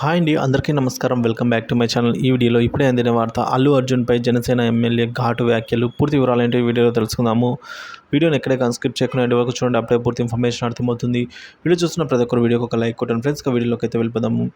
Hi అండి అందరికీ నమస్కారం. Welcome back to my channel. ఈ వీడియోలో ఇప్పుడే అందిన వార్త అల్లు అర్జున్పై జనసేన ఎమ్మెల్యే ఘాటు వ్యాఖ్యలు. పూర్తి వివరాలు ఏంటో వీడియోలో తెలుసుకుందాము. వీడియోని ఎక్కడే కన్స్క్రిప్ట్ చేయకుండా వరకు చూడండి అప్పుడే పూర్తి ఇన్ఫర్మేషన్ అర్థమవుతుంది. వీడియో చూస్తున్న ప్రతి ఒక్కరు వీడియోకి ఒక లైక్ కొట్టండి. ఫ్రెండ్స్ వీడియోలోకి అయితే వెళ్ళిపోదాము.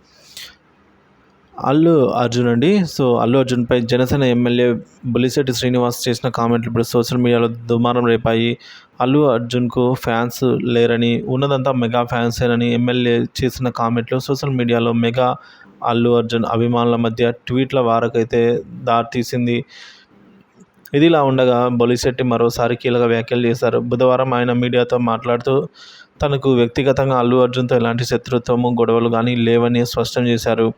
అల్లు అర్జున్ అండి. సో అల్లు అర్జున్పై జనసేన ఎమ్మెల్యే బులిశెట్టి శ్రీనివాస్ చేసిన కామెంట్లు ఇప్పుడు సోషల్ మీడియాలో దుమారం రేపాయి. అల్లు అర్జున్కు ఫ్యాన్స్ లేరని ఉన్నదంతా మెగా ఫ్యాన్సేనని ఎమ్మెల్యే చేసిన కామెంట్లు సోషల్ మీడియాలో మెగా అల్లు అర్జున్ అభిమానుల మధ్య ట్వీట్ల వారకైతే దారితీసింది. ఇదిలా ఉండగా బొలిశెట్టి మరోసారి కీలక వ్యాఖ్యలు చేశారు. బుధవారం ఆయన మీడియాతో మాట్లాడుతూ తనకు వ్యక్తిగతంగా అల్లు అర్జున్తో ఎలాంటి శత్రుత్వము గొడవలు కానీ లేవని స్పష్టం చేశారు.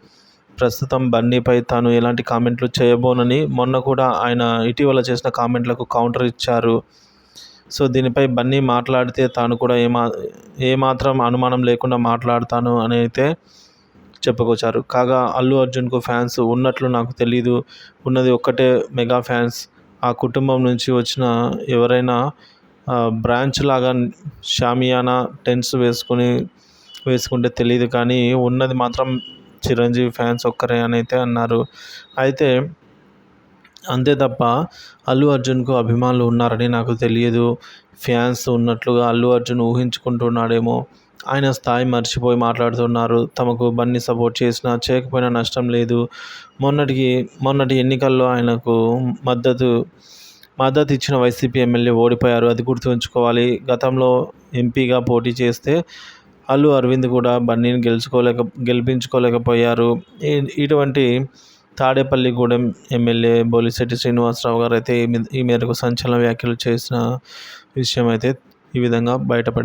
ప్రస్తుతం బన్నీపై తాను ఎలాంటి కామెంట్లు చేయబోనని మొన్న కూడా ఆయన ఇటీవల చేసిన కామెంట్లకు కౌంటర్ ఇచ్చారు. సో దీనిపై బన్నీ మాట్లాడితే తాను కూడా ఏమా ఏమాత్రం అనుమానం లేకుండా మాట్లాడతాను అని అయితే చెప్పుకొచ్చారు. కాగా అల్లు అర్జున్కు ఫ్యాన్స్ ఉన్నట్లు నాకు తెలీదు. ఉన్నది ఒక్కటే మెగా ఫ్యాన్స్. ఆ కుటుంబం నుంచి వచ్చిన ఎవరైనా బ్రాంచ్ లాగా షామియానా టెంట్స్ వేసుకొని వేసుకుంటే తెలియదు కానీ ఉన్నది మాత్రం చిరంజీవి ఫ్యాన్స్ ఒక్కరే అని అయితే అన్నారు. అయితే అంతే తప్ప అల్లు అర్జున్కు అభిమానులు ఉన్నారని నాకు తెలియదు. ఫ్యాన్స్ ఉన్నట్లుగా అల్లు అర్జున్ ఊహించుకుంటున్నాడేమో. ఆయన స్థాయి మర్చిపోయి మాట్లాడుతున్నారు. తమకు బన్నీ సపోర్ట్ చేసినా చేయకపోయినా నష్టం లేదు. మొన్నటికి మొన్నటి ఎన్నికల్లో ఆయనకు మద్దతు మద్దతు ఇచ్చిన వైసీపీ ఎమ్మెల్యే ఓడిపోయారు. అది గుర్తుంచుకోవాలి. గతంలో ఎంపీగా పోటీ చేస్తే అల్లు అరవింద్ కూడా బన్నీని గెలుచుకోలేక గెలిపించుకోలేకపోయారు. ఇటువంటి తాడేపల్లిగూడెం ఎమ్మెల్యే బోలిశెట్టి శ్రీనివాసరావు గారు అయితే ఈ మేరకు సంచలన వ్యాఖ్యలు చేసిన విషయం అయితే ఈ విధంగా బయటపడింది